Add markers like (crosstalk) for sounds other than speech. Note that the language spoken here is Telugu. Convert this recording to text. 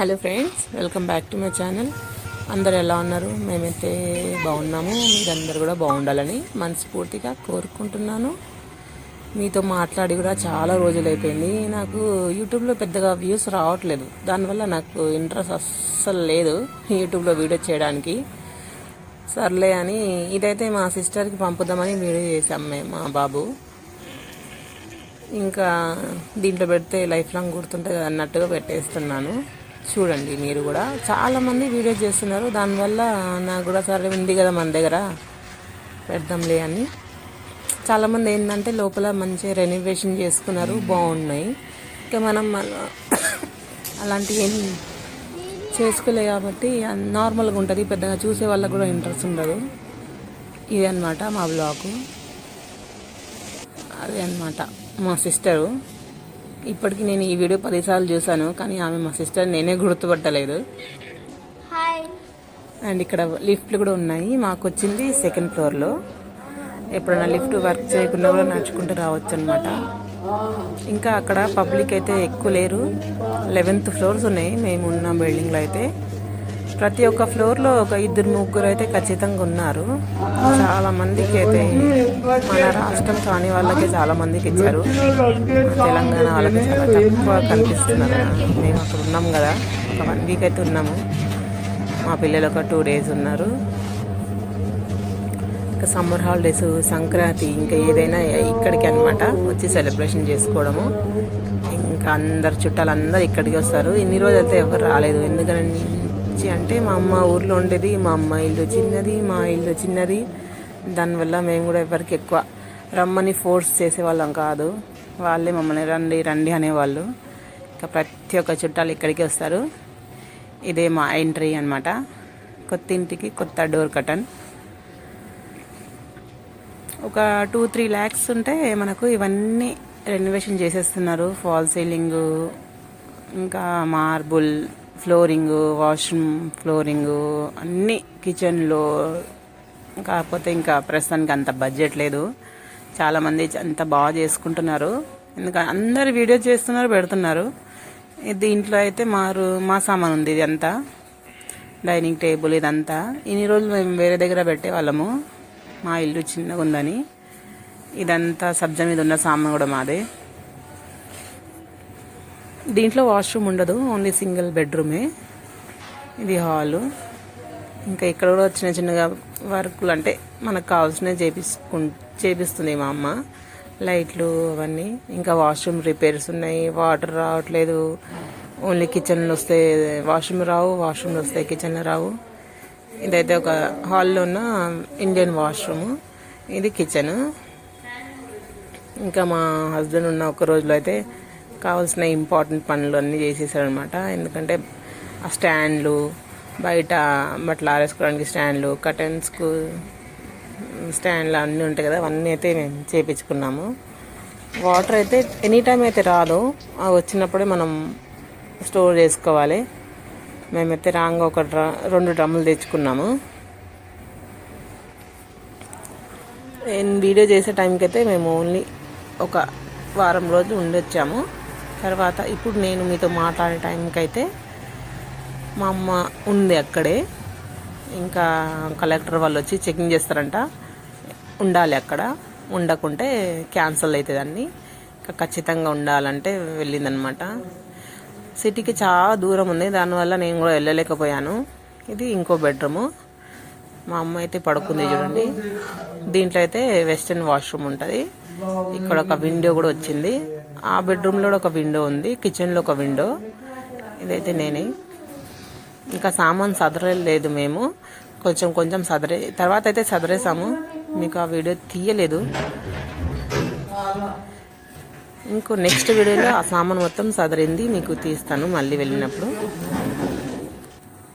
Hello friends welcome back to my channel. అందరు ఎలా ఉన్నారు? మేమైతే బాగున్నాము. మీరందరూ కూడా బాగుండాలని మనస్ఫూర్తిగా కోరుకుంటున్నాను. మీతో మాట్లాడి కూడా చాలా రోజులు అయిపోయింది నాకు యూట్యూబ్లో పెద్దగా వ్యూస్ రావట్లేదు. దానివల్ల నాకు ఇంట్రెస్ట్ అస్సలు లేదు యూట్యూబ్లో వీడియో చేయడానికి. సర్లే అని ఇదైతే మా సిస్టర్కి పంపుదామని వీడియో చేసాం మేము మా బాబు. ఇంకా దీంట్లో పెడితే లైఫ్ లాంగ్ గుర్తుంటుంది అన్నట్టుగా పెట్టేస్తున్నాను. చూడండి మీరు కూడా. చాలామంది వీడియో చేస్తున్నారు. దానివల్ల నాకు కూడా సరే ఉంది కదా మన దగ్గర. పెడదాంలే అని. చాలామంది ఏంటంటే లోపల మంచిగా రెనోవేషన్ చేసుకున్నారు. బాగున్నాయి. ఇంకా మనం (coughs) అలాంటివి ఏం చేసుకోలే కాబట్టి నార్మల్గా ఉంటుంది. పెద్దగా చూసే వాళ్ళకి కూడా ఇంట్రెస్ట్ ఉండదు. ఇది అనమాట మా బ్లాగు అదే అనమాట మా సిస్టరు ఇప్పటికి నేను ఈ వీడియో పదిసార్లు చూశాను కానీ ఆమె మా సిస్టర్ నేనే గుర్తుపట్టలేదు. అండ్ ఇక్కడ లిఫ్ట్లు కూడా ఉన్నాయి. మాకు వచ్చింది సెకండ్ ఫ్లోర్లో ఎప్పుడైనా లిఫ్ట్ వర్క్ చేయకుండా కూడా నడుచుకుంటూ రావచ్చు అనమాట ఇంకా అక్కడ పబ్లిక్ అయితే ఎక్కువ లేరు. లెవెన్త్ ఫ్లోర్స్ ఉన్నాయి. మేము ఉన్న బిల్డింగ్లో అయితే. ప్రతి ఒక్క ఫ్లోర్లో ఒక ఇద్దరు ముగ్గురు అయితే ఖచ్చితంగా ఉన్నారు. చాలా మందికి అయితే మన రాష్ట్రం కాని వాళ్ళకి చాలా మందికి ఇచ్చారు. తెలంగాణ వాళ్ళకి చాలా తక్కువ కనిపిస్తున్నారు. మేము అక్కడ ఉన్నాం కదా ఒక వన్ వీక్ అయితే ఉన్నాము. మా పిల్లలు ఒక టూ డేస్ ఉన్నారు. ఇంకా సమ్మర్ హాలిడేస్ సంక్రాంతి ఇంకా ఏదైనా ఇక్కడికి అనమాట వచ్చి సెలబ్రేషన్ చేసుకోవడము. ఇంకా అందరు చుట్టాలు అందరు ఇక్కడికి వస్తారు. ఇన్ని రోజులు అయితే ఎవరు రాలేదు. ఎందుకంటే వచ్చి అంటే మా అమ్మ ఊర్లో ఉండేది మా అమ్మ ఇల్లు చిన్నది మా ఇల్లు చిన్నది. దానివల్ల మేము కూడా ఎవరికి ఎక్కువ రమ్మని ఫోర్స్ చేసేవాళ్ళం కాదు. వాళ్ళే మమ్మల్ని రండి రండి అనేవాళ్ళు. ఇంకా ప్రతి ఒక్క చుట్టాలు ఇక్కడికి వస్తారు. ఇదే మా ఎంట్రీ అనమాట కొత్త ఇంటికి కొత్త డోర్ కటన్ ఒక టూ త్రీ ల్యాక్స్ ఉంటే మనకు ఇవన్నీ రెనోవేషన్ చేసేస్తున్నారు. ఫాల్ సీలింగ్ ఇంకా మార్బుల్ ఫ్లోరింగ్ వాష్రూమ్ ఫ్లోరింగ్ అన్నీ కిచెన్లో కాకపోతే ఇంకా ప్రస్తుతానికి అంత బడ్జెట్ లేదు. చాలామంది అంత బాగా చేసుకుంటున్నారు. ఎందుకంటే అందరు వీడియో చేస్తున్నారు పెడుతున్నారు. ఇది దీంట్లో అయితే మారు మా సామాన్ ఉంది ఇది అంతా డైనింగ్ టేబుల్ ఇదంతా. ఇన్ని రోజులు మేము వేరే దగ్గర పెట్టేవాళ్ళము మా ఇల్లు చిన్నగా ఉందని ఇదంతా సబ్జా మీద ఉన్న సామాన్ కూడా మాదే. దీంట్లో వాష్రూమ్ ఉండదు ఓన్లీ సింగిల్ బెడ్రూమే. ఇది హాలు. ఇంకా ఇక్కడ కూడా చిన్న చిన్నగా వర్కులు అంటే మనకు కావాల్సినవి చేపించుకు చేపిస్తుంది మా అమ్మ. లైట్లు అవన్నీ. ఇంకా వాష్రూమ్ రిపేర్స్ ఉన్నాయి. వాటర్ రావట్లేదు. ఓన్లీ కిచెన్లో వస్తే వాష్రూమ్ రావు వాష్రూమ్లో వస్తే కిచెన్లో రావు. ఇదైతే ఒక హాల్లో ఉన్న ఇండియన్ వాష్రూమ్. ఇది కిచెన్. ఇంకా మా హస్బెండ్ ఉన్న ఒక రోజులో అయితే కావాల్సిన ఇంపార్టెంట్ పనులు అన్నీ చేసేసాడనమాట. ఎందుకంటే ఆ స్టాండ్లు బయట బట్టలు ఆరేసుకోవడానికి స్టాండ్లు కటన్స్కు స్టాండ్లు అన్నీ ఉంటాయి కదా అవన్నీ అయితే మేము చేపించుకున్నాము. వాటర్ అయితే ఎనీ టైం అయితే రాదు. అవి వచ్చినప్పుడే మనం స్టోర్ చేసుకోవాలి. మేమైతే రాంగ్ ఒక డ్రా రెండు డ్రమ్ములు తెచ్చుకున్నాము. నేను వీడియో చేసే టైంకి అయితే మేము ఓన్లీ ఒక వారం రోజులు ఉండొచ్చాము. తర్వాత ఇప్పుడు నేను మీతో మాట్లాడే టైంకి అయితే మా అమ్మ ఉంది అక్కడే. ఇంకా కలెక్టర్ వాళ్ళు వచ్చి చెకింగ్ చేస్తారంట. ఉండాలి అక్కడ. ఉండకుంటే క్యాన్సిల్ అవుతుంది అన్ని. ఇంకా ఖచ్చితంగా ఉండాలంటే వెళ్ళిందనమాట. సిటీకి చాలా దూరం ఉంది. దానివల్ల నేను కూడా వెళ్ళలేకపోయాను. ఇది ఇంకో బెడ్రూము. మా అమ్మ అయితే పడుకుంది చూడండి. దీంట్లో అయితే వెస్టర్న్ వాష్రూమ్ ఉంటుంది. ఇక్కడ ఒక విండో కూడా వచ్చింది. ఆ బెడ్రూమ్లో కూడా ఒక విండో ఉంది కిచెన్లో ఒక విండో ఇదైతే నేనే. ఇంకా సామాన్ సదరలేదు మేము. కొంచెం కొంచెం సదరే తర్వాత అయితే సదరేసాము. మీకు ఆ వీడియో తీయలేదు. ఇంకో నెక్స్ట్ వీడియోలో ఆ సామాన్ మొత్తం సదరింది మీకు తీస్తాను మళ్ళీ వెళ్ళినప్పుడు.